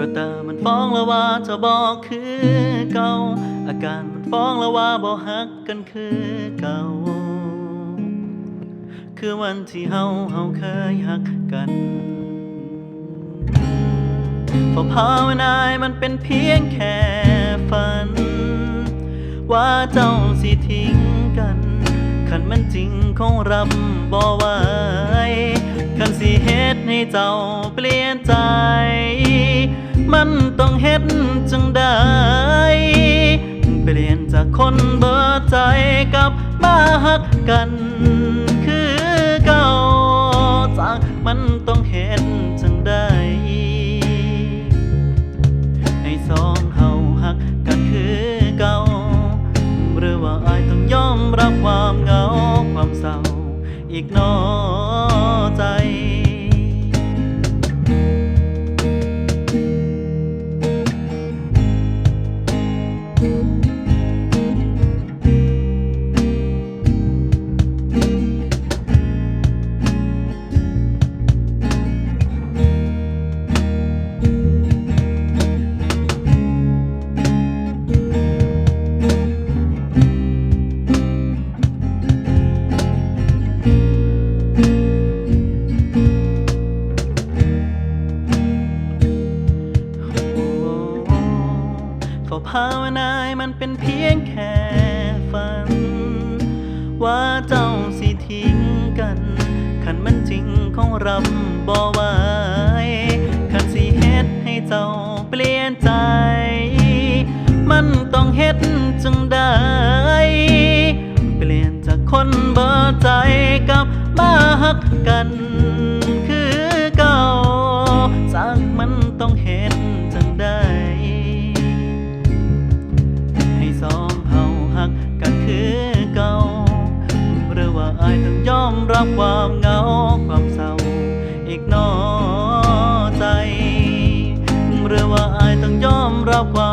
ววตามันฟ้องแล้วว่าจะบอกคือเก่า อาการมันฟ้องแล้วว่าบ่ฮักกันคือเก่า คือวันที่เฮาเฮาเคยฮักกันฝาภาวนาให้มันเป็นเพียงแค่ฝัน ว่าเจ้าสิทิ้งกันคันมันจริงคงรับบ่ไหวคันสิเฮ็ดให้เจ้าเปลี่ยนใจ มันต้องเฮ็ดจังได้เปลี่ยนจากคนเบิดใจกับมาฮักกันคือเก่าจากมันต้องเฮ็ดจังได้ให้สองเฮาฮักกันคือเก่าหรือว่าอายต้องยอมรับความเหงาความเศร้าอีกหนอใจ ภาวนาให้มันเป็นเพียงแค่ฝัน ว่าเจ้าสิทิ้งกันคันมันจริงคงรับบ่ไหวคันสิเฮ็ดให้เจ้าเปลี่ยนใจ มันต้องเฮ็ดจังได้เปลี่ยนจากคนเบิดใจกับมาฮักกันับความเหงาความเศร้าอีกนอใจ หรือว่าอายต้องยอมรับความ